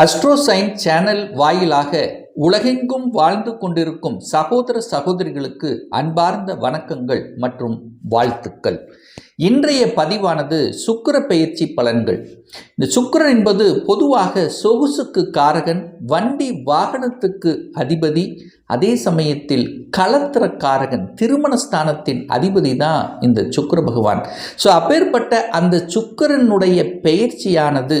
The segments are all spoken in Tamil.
அஸ்ட்ரோசைன் சேனல் வாயிலாக உலகெங்கும் வாழ்ந்து கொண்டிருக்கும் சகோதர சகோதரிகளுக்கு அன்பார்ந்த வணக்கங்கள் மற்றும் வாழ்த்துக்கள். இன்றைய பதிவானது சுக்கிர பயிற்சி பலன்கள். இந்த சுக்கரன் என்பது பொதுவாக சொகுசுக்கு காரகன் வண்டி வாகனத்துக்கு அதிபதி அதே சமயத்தில் களத்திர காரகன் திருமண ஸ்தானத்தின் அதிபதி தான் இந்த சுக்கர பகவான். ஸோ அப்பேற்பட்ட அந்த சுக்கிரனுடைய பெயர்ச்சியானது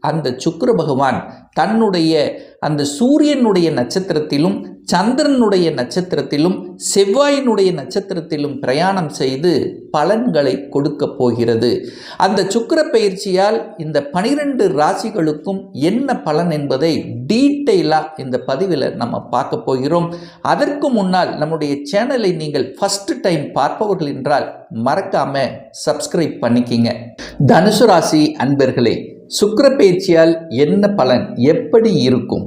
அந்த சுக்கர பகவான் தன்னுடைய அந்த சூரியனுடைய நட்சத்திரத்திலும் சந்திரனுடைய நட்சத்திரத்திலும் செவ்வாயினுடைய நட்சத்திரத்திலும் பிரயாணம் செய்து பலன்களை கொடுக்க போகிறது. அந்த சுக்கிர பயிற்சியால் இந்த பனிரெண்டு ராசிகளுக்கும் என்ன பலன் என்பதை டீட்டெயிலாக இந்த பதிவில் நம்ம பார்க்க போகிறோம். அதற்கு முன்னால் நம்முடைய சேனலை நீங்கள் ஃபஸ்ட்டு டைம் பார்ப்பவர்கள் என்றால் மறக்காமல் சப்ஸ்கிரைப் பண்ணிக்கிங்க. தனுசு ராசி அன்பர்களே சுக்கர பயிற்சியால் என்ன பலன்? எப்படி இருக்கும்?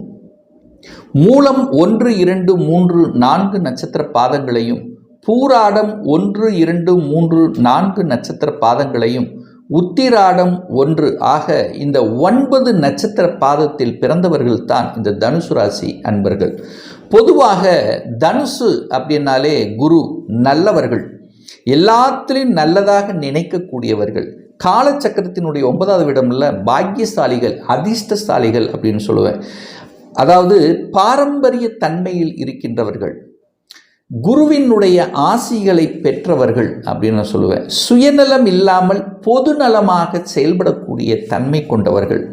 மூலம் ஒன்று இரண்டு மூன்று நான்கு நட்சத்திர பாதங்களையும் பூராடம் ஒன்று இரண்டு மூன்று நான்கு நட்சத்திர பாதங்களையும் உத்திராடம் ஒன்று ஆக இந்த ஒன்பது நட்சத்திர பாதத்தில் பிறந்தவர்கள் தான் இந்த தனுசு ராசி அன்பர்கள். பொதுவாக தனுசு அப்படின்னாலே குரு நல்லவர்கள். எல்லாத்திலையும் நல்லதாக நினைக்கக்கூடியவர்கள். காலச்சக்கரத்தினுடைய ஒன்பதாவது இடமில் பாக்கியசாலிகள் அதிர்ஷ்டசாலிகள் அப்படின்னு சொல்லுவேன். அதாவது பாரம்பரிய தன்மையில் இருக்கின்றவர்கள் குருவினுடைய ஆசிகளை பெற்றவர்கள் அப்படின்னு நான் சொல்லுவேன். சுயநலம் இல்லாமல் பொதுநலமாக செயல்படக்கூடிய தன்மை கொண்டவர்கள்.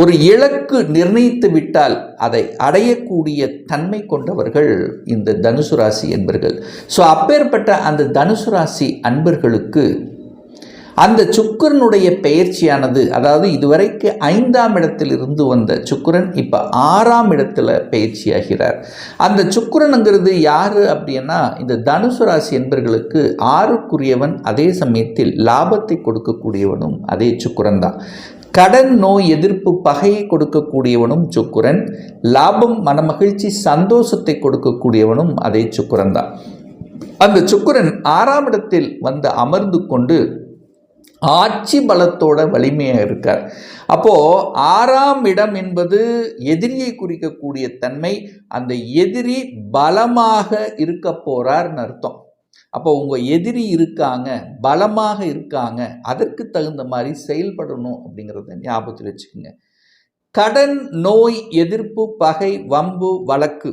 ஒரு இலக்கு நிர்ணயித்து விட்டால் அதை அடையக்கூடிய தன்மை கொண்டவர்கள் இந்த தனுசு ராசி என்பர்கள். ஸோ அப்பேற்பட்ட அந்த தனுசு ராசி அன்பர்களுக்கு அந்த சுக்கரனுடைய பெயர்ச்சியானது அதாவது இதுவரைக்கு ஐந்தாம் இடத்தில் இருந்து வந்த சுக்கரன் இப்போ ஆறாம் இடத்துல பயிற்சியாகிறார் அந்த சுக்கரனுங்கிறது யார் அப்படின்னா இந்த தனுசு ராசி என்பர்களுக்கு ஆறுக்குரியவன் அதே சமயத்தில் லாபத்தை கொடுக்கக்கூடியவனும் அதே சுக்கரன் தான் கடன் நோய் எதிர்ப்பு பகையை கொடுக்கக்கூடியவனும் சுக்குரன் லாபம் மனமகிழ்ச்சி சந்தோஷத்தை கொடுக்கக்கூடியவனும் அதே சுக்குரன் தான் அந்த சுக்குரன் ஆறாம் இடத்தில் வந்து அமர்ந்து கொண்டு ஆட்சி பலத்தோட வலிமையாக இருக்கார். அப்போது ஆறாம் இடம் என்பது எதிரியை குறிக்கக்கூடிய தன்மை அந்த எதிரி பலமாக இருக்க போகிறார்னு அர்த்தம். அப்போ உங்கள் எதிரி இருக்காங்க பலமாக இருக்காங்க அதற்கு தகுந்த மாதிரி செயல்படணும் அப்படிங்கிறத ஞாபகத்தில் வச்சுக்கோங்க. கடன் நோய் எதிர்ப்பு பகை வம்பு வழக்கு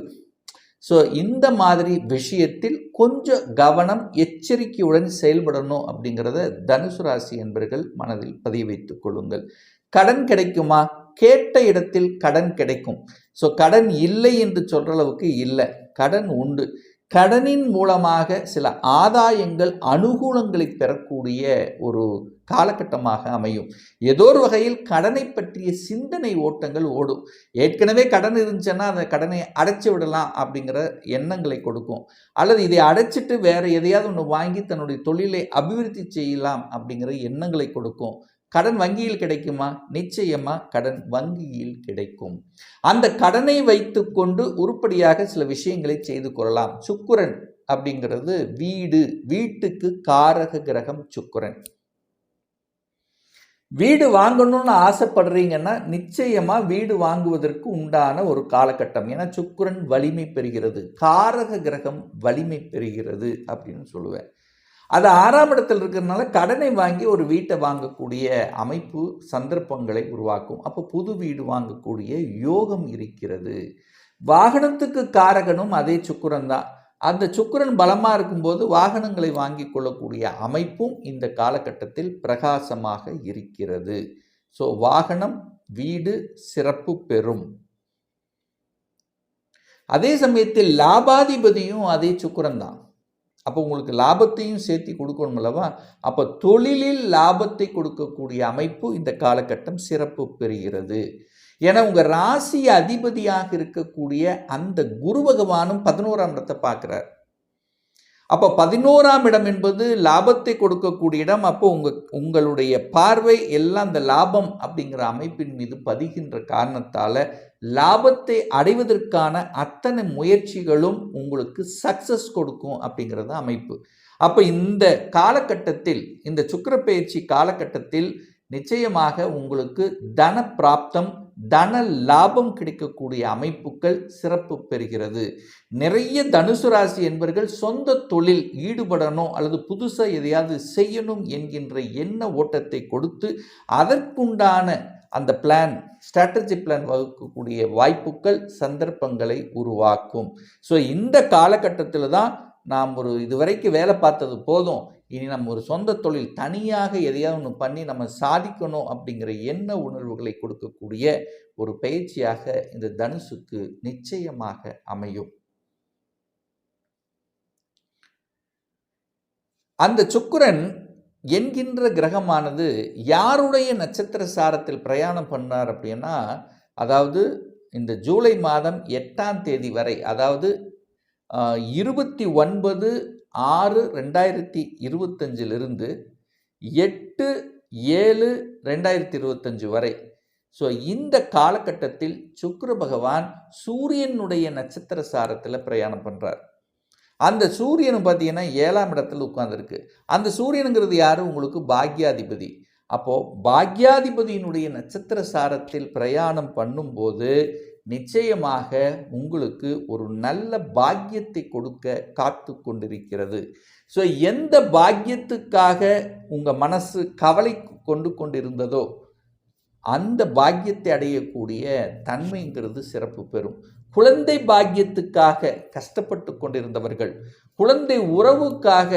ஸோ இந்த மாதிரி விஷயத்தில் கொஞ்சம் கவனம் எச்சரிக்கையுடன் செயல்படணும் அப்படிங்கிறத தனுசு ராசி என்பர்கள் மனதில் பதிய வைத்துக் கொள்ளுங்கள். கடன் கிடைக்குமா? கேட்ட இடத்தில் கடன் கிடைக்கும். ஸோ கடன் இல்லை என்று சொல்கிற அளவுக்கு இல்லை. கடன் உண்டு. கடனின் மூலமாக சில ஆதாயங்கள் அனுகூலங்களை பெறக்கூடிய ஒரு காலகட்டமாக அமையும். ஏதோ ஒரு வகையில் கடனை பற்றிய சிந்தனை ஓட்டங்கள் ஓடும். ஏற்கனவே கடன் இருந்துச்சுன்னா அந்த கடனை அடைச்சி விடலாம் அப்படிங்கிற எண்ணங்களை கொடுக்கும். அல்லது இதை அடைச்சிட்டு வேற எதையாவது ஒன்று வாங்கி தன்னுடைய தொழிலை அபிவிருத்தி செய்யலாம் அப்படிங்கிற எண்ணங்களை கொடுக்கும். கடன் வங்கியில் கிடைக்குமா? நிச்சயமா கடன் வங்கியில் கிடைக்கும். அந்த கடனை வைத்துக்கொண்டு உருப்படியாக சில விஷயங்களை செய்து கொள்ளலாம். சுக்குரன் அப்படிங்கிறது வீடு வீட்டுக்கு காரக கிரகம் சுக்குரன். வீடு வாங்கணும்னு ஆசைப்படுறீங்கன்னா நிச்சயமா வீடு வாங்குவதற்கு உண்டான ஒரு காலகட்டம். ஏன்னா சுக்குரன் வலிமை பெறுகிறது. காரக கிரகம் வலிமை பெறுகிறது அப்படின்னு சொல்லுவேன். அது ஆறாம் இடத்தில் இருக்கிறதுனால கடனை வாங்கி ஒரு வீட்டை வாங்கக்கூடிய அமைப்பு சந்தர்ப்பங்களை உருவாக்கும். அப்போ புது வீடு வாங்கக்கூடிய யோகம் இருக்கிறது. வாகனத்துக்கு காரகனும் அதே சுக்கரன் தான். அந்த சுக்கிரன் பலமாக இருக்கும்போது வாகனங்களை வாங்கி கொள்ளக்கூடிய அமைப்பும் இந்த காலகட்டத்தில் பிரகாசமாக இருக்கிறது. ஸோ வாகனம் வீடு சிறப்பு பெறும். அதே சமயத்தில் லாபாதிபதியும் அதே சுக்கரன் தான். அப்போ உங்களுக்கு லாபத்தையும் சேர்த்து கொடுக்கணும் அல்லவா? அப்போ தொழிலில் லாபத்தை கொடுக்கக்கூடிய அமைப்பு இந்த காலகட்டம் சிறப்பு பெறுகிறது. ஏன்னா உங்கள் ராசி அதிபதியாக இருக்கக்கூடிய அந்த குரு பகவானும் பதினோராம் இடத்தை பார்க்குறார். அப்போ பதினோராம் இடம் என்பது லாபத்தை கொடுக்கக்கூடிய இடம். அப்போ உங்கள் உங்களுடைய பார்வை எல்லாம் அந்த லாபம் அப்படிங்கிற அமைப்பின் மீது பதிகின்ற காரணத்தால் லாபத்தை அடைவதற்கான அத்தனை முயற்சிகளும் உங்களுக்கு சக்சஸ் கொடுக்கும் அப்படிங்கிறது அமைப்பு. அப்போ இந்த காலகட்டத்தில் இந்த சுக்கரப்பெயர்ச்சி காலகட்டத்தில் நிச்சயமாக உங்களுக்கு தன பிராப்தம் தன லாபம் கிடைக்கக்கூடிய அமைப்புகள் சிறப்பு பெறுகிறது. நிறைய தனுசு ராசி என்பவர்கள் சொந்த தொழில் ஈடுபடணும் அல்லது புதுசாக எதையாவது செய்யணும் என்கின்ற எண்ண ஓட்டத்தை கொடுத்து அதற்குண்டான அந்த பிளான் ஸ்ட்ராட்டஜி பிளான் வகுக்கக்கூடிய வாய்ப்புகள் சந்தர்ப்பங்களை உருவாக்கும். ஸோ இந்த காலகட்டத்தில் தான் நாம் ஒரு இதுவரைக்கும் வேலை பார்த்தது போதும். இனி நம்ம ஒரு சொந்த தொழில் தனியாக எதையாவது ஒன்று பண்ணி நம்ம சாதிக்கணும் அப்படிங்கிற எண்ண உணர்வுகளை கொடுக்கக்கூடிய ஒரு பயிற்சியாக இந்த தனுசுக்கு நிச்சயமாக அமையும். அந்த சுக்கரன் என்கின்ற கிரகமானது யாருடைய நட்சத்திர சாரத்தில் பிரயாணம் பண்ணார் அப்படின்னா அதாவது இந்த ஜூலை மாதம் எட்டாம் தேதி வரை அதாவது இருபத்தி ஒன்பது ஆறு ரெண்டாயிரத்தி இருபத்தஞ்சிலிருந்து எட்டு ஏழு ரெண்டாயிரத்தி இருபத்தஞ்சு வரை. ஸோ இந்த காலகட்டத்தில் சுக்கிர பகவான் சூரியனுடைய நட்சத்திர சாரத்தில் பிரயாணம் பண்ணுறார் அந்த சூரியன் பார்த்தீங்கன்னா ஏழாம் இடத்துல உட்காந்துருக்கு அந்த சூரியனுங்கிறது யார்? உங்களுக்கு பாக்யாதிபதி. அப்போது பாக்யாதிபதியினுடைய நட்சத்திர சாரத்தில் பிரயாணம் பண்ணும்போது நிச்சயமாக உங்களுக்கு ஒரு நல்ல பாக்கியத்தை கொடுக்க காத்து கொண்டிருக்கிறது. ஸோ எந்த பாக்கியத்துக்காக உங்கள் மனசு கவலை கொண்டு கொண்டிருந்ததோ அந்த பாக்கியத்தை அடையக்கூடிய தன்மைங்கிறது சிறப்பு பெறும். குழந்தை பாக்கியத்துக்காக கஷ்டப்பட்டு கொண்டிருந்தவர்கள் குழந்தை உறவுக்காக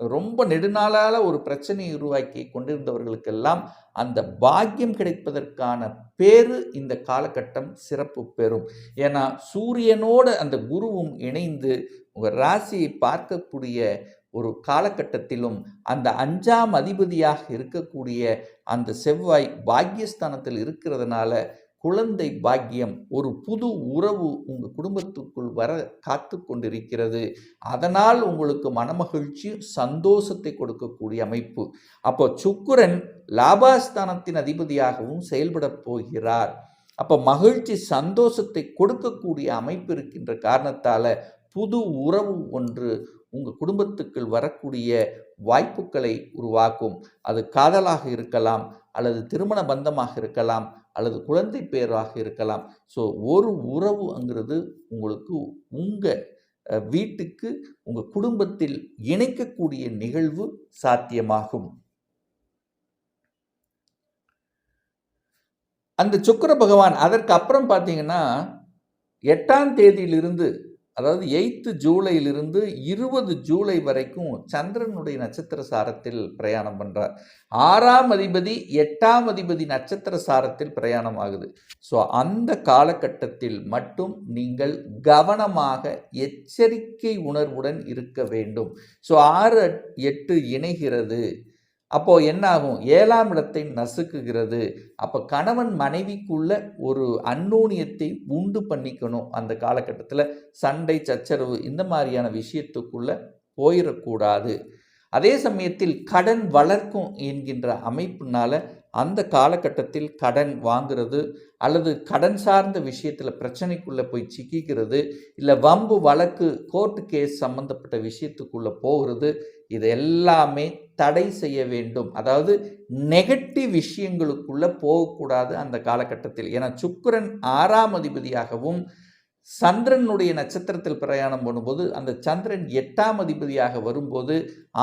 ரொம்ப நெடுநாளால் ஒரு பிரச்சனையை உருவாக்கி கொண்டிருந்தவர்களுக்கெல்லாம் அந்த பாக்கியம் கிடைப்பதற்கான பேரு இந்த காலகட்டம் சிறப்பு பெறும். ஏன்னா சூரியனோடு அந்த குருவும் இணைந்து உங்கள் ராசியை பார்க்கக்கூடிய ஒரு காலகட்டத்திலும் அந்த அஞ்சாம் அதிபதியாக இருக்கக்கூடிய அந்த செவ்வாய் பாக்கியஸ்தானத்தில் இருக்கிறதுனால குழந்தை பாக்கியம் ஒரு புது உறவு உங்கள் குடும்பத்துக்குள் வர காத்து கொண்டிருக்கிறது. அதனால் உங்களுக்கு மனமகிழ்ச்சி சந்தோஷத்தை கொடுக்கக்கூடிய அமைப்பு. அப்போ சுக்குரன் லாபாஸ்தானத்தின் அதிபதியாகவும் செயல்பட போகிறார். அப்போ மகிழ்ச்சி சந்தோஷத்தை கொடுக்கக்கூடிய அமைப்பு இருக்கின்ற காரணத்தால் புது உறவு ஒன்று உங்கள் குடும்பத்துக்குள் வரக்கூடிய வாய்ப்புகளை உருவாக்கும். அது காதலாக இருக்கலாம் அல்லது திருமண பந்தமாக இருக்கலாம் அல்லது குழந்தை பேராக இருக்கலாம். ஸோ ஒரு உறவுங்கிறது உங்களுக்கு உங்கள் வீட்டுக்கு உங்கள் குடும்பத்தில் இணைக்கக்கூடிய நிகழ்வு சாத்தியமாகும். அந்த சுக்கர பகவான் அதற்கு அப்புறம் பார்த்தீங்கன்னா எட்டாம் தேதியிலிருந்து அதாவது எயித்து ஜூலையிலிருந்து இருபது ஜூலை வரைக்கும் சந்திரனுடைய நட்சத்திர சாரத்தில் பிரயாணம் பண்ணுறார் ஆறாம் அதிபதி எட்டாம் அதிபதி நட்சத்திர சாரத்தில் பிரயாணம் ஆகுது. ஸோ அந்த காலகட்டத்தில் மட்டும் நீங்கள் கவனமாக எச்சரிக்கை உணர்வுடன் இருக்க வேண்டும். ஸோ ஆறு எட்டு இணைகிறது. அப்போது என்ன ஆகும் ஏழாம் இடத்தை நசுக்குகிறது. அப்போ கணவன் மனைவிக்குள்ள ஒரு அன்னோனியத்தை உண்டு பண்ணிக்கணும் அந்த காலகட்டத்தில். சண்டை சச்சரவு இந்த மாதிரியான விஷயத்துக்குள்ளே போயிடக்கூடாது அதே சமயத்தில் கடன் வளர்க்கும் என்கின்ற அமைப்புனால அந்த காலகட்டத்தில் கடன் வாங்குறது அல்லது கடன் சார்ந்த விஷயத்தில் பிரச்சனைக்குள்ளே போய் சிக்கிக்கிறது இல்லை வம்பு வழக்கு கோர்ட்டு கேஸ் சம்மந்தப்பட்ட விஷயத்துக்குள்ளே போகிறது இது எல்லாமே தடை செய்ய வேண்டும். அதாவது நெகட்டிவ் விஷயங்களுக்குள்ளே போகக்கூடாது அந்த காலகட்டத்தில். ஏன்னா சுக்கரன் ஆறாம் அதிபதியாகவும் சந்திரனுடைய நட்சத்திரத்தில் பிரயாணம் பண்ணும்போது அந்த சந்திரன் எட்டாம் அதிபதியாக வரும்போது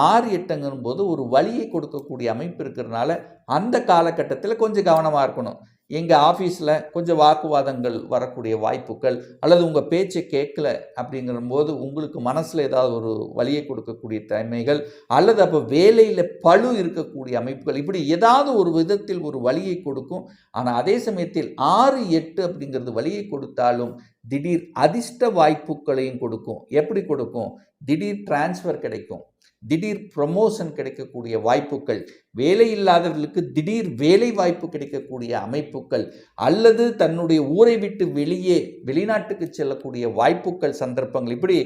ஆறு எட்டுங்கும் போது ஒரு வழியை கொடுக்கக்கூடிய அமைப்பு இருக்கிறதுனால அந்த காலகட்டத்தில் கொஞ்சம் கவனமாக இருக்கணும். எங்கள் ஆஃபீஸில் கொஞ்சம் வாக்குவாதங்கள் வரக்கூடிய வாய்ப்புகள் அல்லது உங்கள் பேச்சை கேட்கல அப்படிங்கிற போது உங்களுக்கு மனசில் ஏதாவது ஒரு வழியை கொடுக்கக்கூடிய தன்மைகள் அல்லது அப்போ வேலையில் பழு இருக்கக்கூடிய அமைப்புகள் இப்படி ஏதாவது ஒரு விதத்தில் ஒரு வழியை கொடுக்கும். ஆனால் அதே சமயத்தில் ஆறு எட்டு அப்படிங்கிறது வழியை கொடுத்தாலும் திடீர் அதிர்ஷ்ட வாய்ப்புகளையும் கொடுக்கும். எப்படி கொடுக்கும்? திடீர் டிரான்ஸ்ஃபர் கிடைக்கும். திடீர் ப்ரமோஷன் கிடைக்கக்கூடிய வாய்ப்புகள் வேலை இல்லாதவர்களுக்கு திடீர் வேலை வாய்ப்பு கிடைக்கக்கூடிய அமைப்புகள் அல்லது தன்னுடைய ஊரை விட்டு வெளியே வெளிநாட்டுக்கு செல்லக்கூடிய வாய்ப்புகள் சந்தர்ப்பங்கள் இப்படி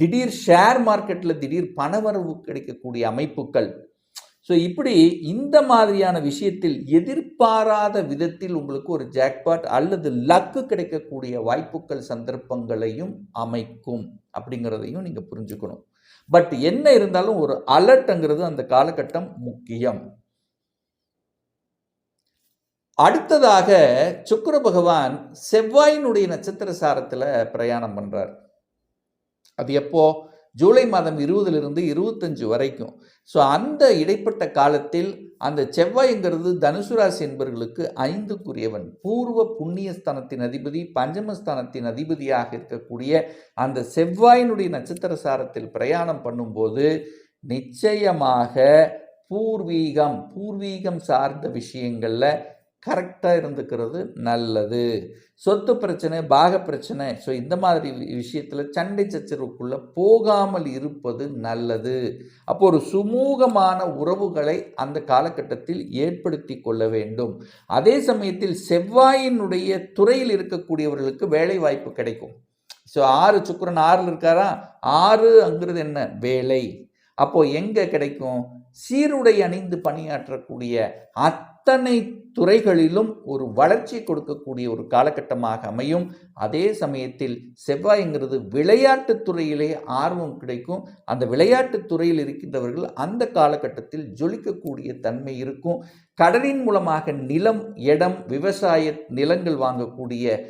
திடீர் ஷேர் மார்க்கெட்டில் திடீர் பணவரவு கிடைக்கக்கூடிய அமைப்புகள். ஸோ இப்படி இந்த மாதிரியான விஷயத்தில் எதிர்பாராத விதத்தில் உங்களுக்கு ஒரு ஜாக்பாட் அல்லது லக்கு கிடைக்கக்கூடிய வாய்ப்புகள் சந்தர்ப்பங்களையும் அமைக்கும் அப்படிங்கிறதையும் நீங்கள் புரிஞ்சுக்கணும். பட் என்ன இருந்தாலும் ஒரு அலர்ட்ங்கிறது அந்த காலகட்டம் முக்கியம். அடுத்ததாக சுக்கர பகவான் செவ்வாயினுடைய நட்சத்திர சாரத்தில் பிரயாணம் பண்ணுறார் அது எப்போ? ஜூலை மாதம் இருபதுலேருந்து இருபத்தஞ்சு வரைக்கும். ஸோ அந்த இடைப்பட்ட காலத்தில் அந்த செவ்வாய்ங்கிறது தனுசு ராசி என்பவர்களுக்கு ஐந்துக்குரியவன். பூர்வ புண்ணியஸ்தானத்தின் அதிபதி பஞ்சமஸ்தானத்தின் அதிபதியாக இருக்கக்கூடிய அந்த செவ்வாயினுடைய நட்சத்திர சாரத்தில் பிரயாணம் பண்ணும்போது நிச்சயமாக பூர்வீகம் பூர்வீகம் சார்ந்த விஷயங்களில் கரெக்டாக இருந்துக்கிறது நல்லது. சொத்து பிரச்சனை பாக பிரச்சனை. ஸோ இந்த மாதிரி விஷயத்தில் சண்டை சச்சரவுக்குள்ளே போகாமல் இருப்பது நல்லது. அப்போ ஒரு சுமூகமான உறவுகளை அந்த காலகட்டத்தில் ஏற்படுத்தி கொள்ள வேண்டும். அதே சமயத்தில் செவ்வாயினுடைய துறையில் இருக்கக்கூடியவர்களுக்கு வேலை வாய்ப்பு கிடைக்கும். ஸோ ஆறு சுக்கரன் ஆறில் இருக்காரா? ஆறு அங்கிறது என்ன? வேலை. அப்போது எங்கே கிடைக்கும்? சீருடை அணிந்து பணியாற்றக்கூடிய அத்தனை துறைகளிலும் ஒரு வளர்ச்சி கொடுக்கக்கூடிய ஒரு காலகட்டமாக அமையும். அதே சமயத்தில் செவ்வாய்ங்கிறது விளையாட்டு துறையிலே ஆர்வம் கிடைக்கும். அந்த விளையாட்டு துறையில் இருக்கின்றவர்கள் அந்த காலகட்டத்தில் ஜொலிக்கக்கூடிய தன்மை இருக்கும். கடனின் மூலமாக நிலம் இடம் விவசாய நிலங்கள் வாங்கக்கூடிய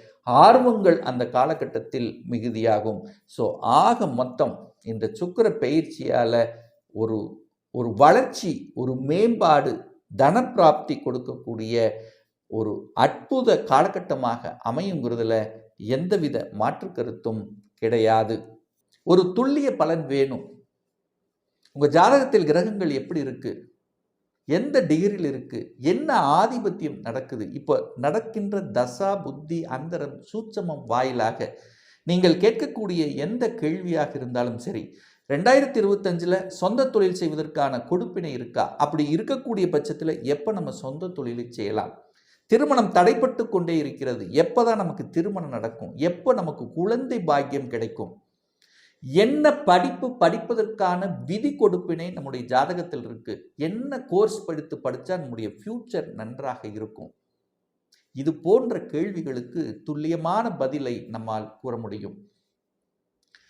ஆர்வங்கள் அந்த காலகட்டத்தில் மிகுதியாகும். ஸோ ஆக மொத்தம் இந்த சுக்கர பயிற்சியால் ஒரு ஒரு வளர்ச்சி ஒரு மேம்பாடு தனப்பிராப்தி கொடுக்கக்கூடிய ஒரு அற்புத காலகட்டமாக அமையுங்கிறதுல எந்தவித மாற்று கருத்தும் கிடையாது. ஒரு துல்லிய பலன் வேணும். உங்கள் ஜாதகத்தில் கிரகங்கள் எப்படி இருக்குது எந்த டிகிரியில் இருக்குது என்ன ஆதிபத்தியம் நடக்குது? இப்போ நடக்கின்ற தசா புத்தி அந்தரம் சூட்சமம் வாயிலாக நீங்கள் கேட்கக்கூடிய எந்த கேள்வியாக இருந்தாலும் சரி ரெண்டாயிரத்தி இருபத்தஞ்சில் சொந்த தொழில் செய்வதற்கான கொடுப்பினை இருக்கா? அப்படி இருக்கக்கூடிய பட்சத்தில் எப்போ நம்ம சொந்த தொழிலை செய்யலாம்? திருமணம் தடைப்பட்டு கொண்டே இருக்கிறது. எப்போ தான் நமக்கு திருமணம் நடக்கும்? எப்போ நமக்கு குழந்தை பாக்கியம் கிடைக்கும்? என்ன படிப்பு படிப்பதற்கான விதி கொடுப்பினை நம்முடைய ஜாதகத்தில் இருக்கு. என்ன கோர்ஸ் படித்து படித்தா நம்முடைய ஃப்யூச்சர் நன்றாக இருக்கும்? இது போன்ற கேள்விகளுக்கு துல்லியமான பதிலை நம்மால் கூற முடியும்.